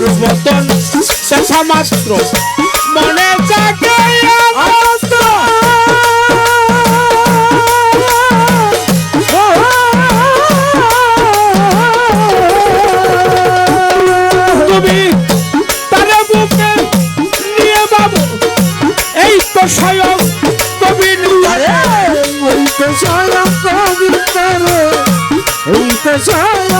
যাহার বদল দেখা মাত্র। মনে জাগে স্বয়ং তো স্বয়ং গোবিন্দ এই তো স্বয়ং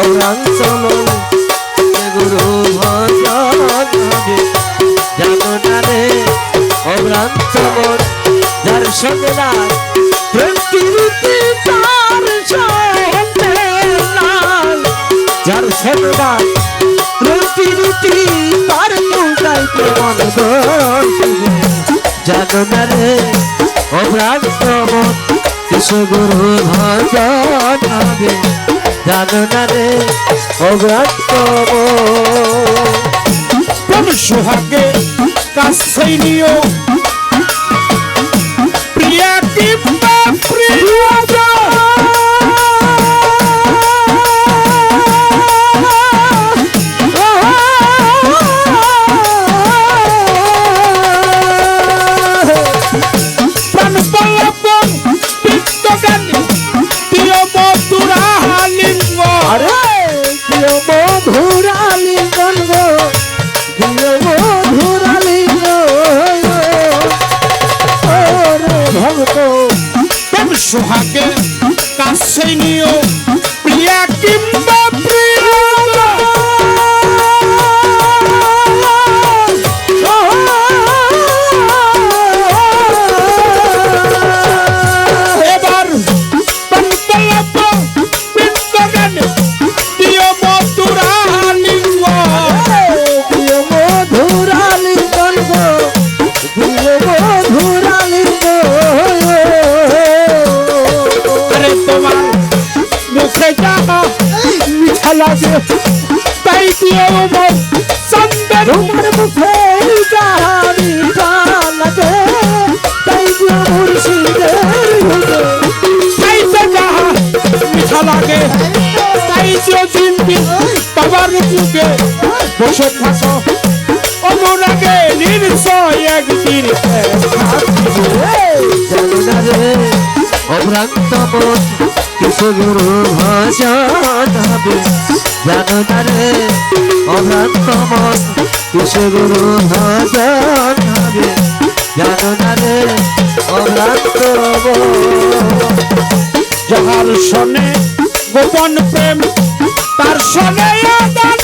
অরাঞ্চলন গুরু ভজন হবে। জাননা রে অরাঞ্চলন যার সঙ্গে না প্রেম প্রীতি তার সঙ্গে নাই যার না রে অরাঞ্চলন কৃষ্ণ গুরু ভজন হবে জাননা রে অগ্রান্তম প্রেম সোহাগে কাছেই নিও। প্রিয়া কিংবা সোহাগে কাছেই নিও। প্রিয়া কিংবা এবার যাহা মিঠা লাগে তাই দিও মন চন্দন তোমার মুখে যাহারি লাগে তাই যে মুর্শিদের তাই তো যাহা মিঠা লাগে, তাই যে দিন বাবার যুগে বসে থাকো। অনুরাগে নির্জয় একদিন জানা রে, অভ্রান্ত মন কিছু গুরু ভজন হবে জানা রে অভ্রান্ত মন কিছু গুরু ভজন হবে যাহার শোনে, গোপন প্রেম, তার শোনে আদান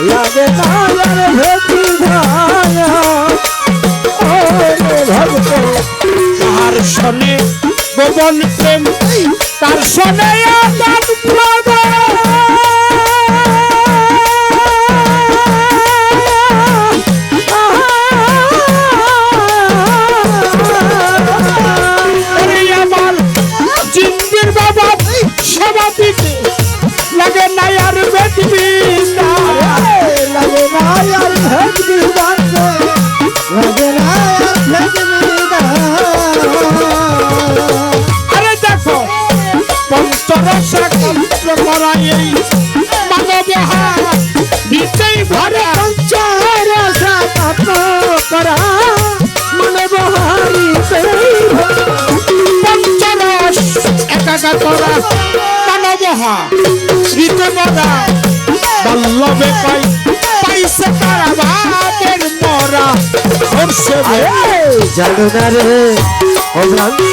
লাগে মায়ার ভেটকি ধায়া। ভক্ত তার শনে গোপন প্রেম তার শনে লাগে না আর ভরা এই মানবহার বিদ্যেই ভরা। পঞ্চহার সাত করা মানবহারি পঞ্চরস একাকা করা মানবহা শ্রীতমরা বল্লভে পাই পাইছে তারা অভ্রান্ত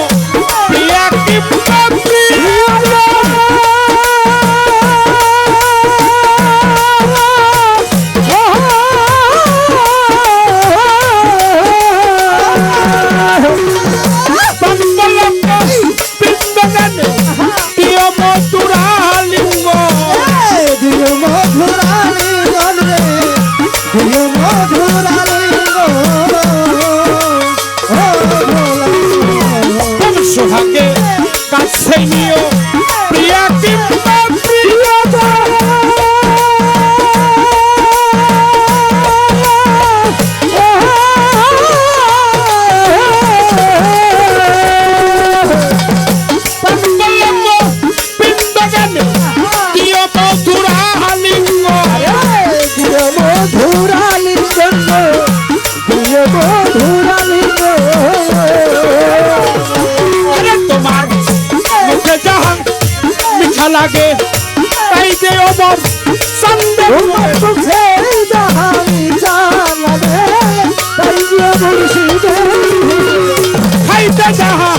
যাহা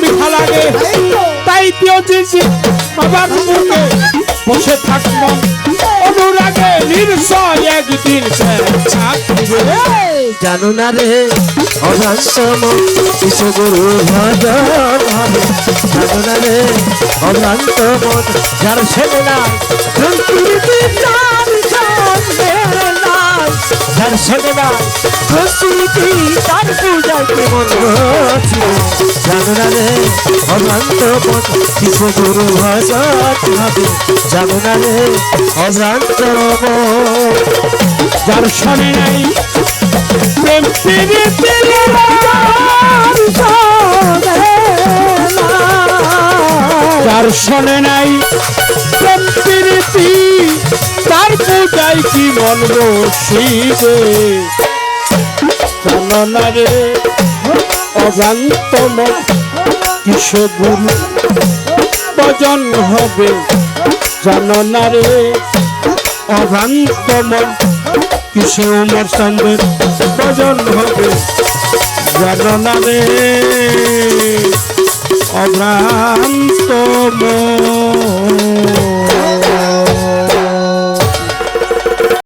মিঠা লাগে। তাই দিও দিছি বাবার মুখে বসে থাকব। অনুরাগে নির্শয় একদিন জানো না রে শিশুগুরু ভজন হবে জানো না রে অভ্রান্তম যার ছেলে না যার ছেলে না সংস্কৃতি তার পূজায় কেমন জানো না রে হবে। জানো না যার শনি নাই প্রেম প্রীতি যার শোনে নাই প্রেম প্রীতি তার পূজায় কি জানো রে, অজান্ত কিশোর গুরু? ভজন হবে। জানো রে মন কিসে উমর চন্দ্রের ভজন হবে? জানো রে অভ্রান্ত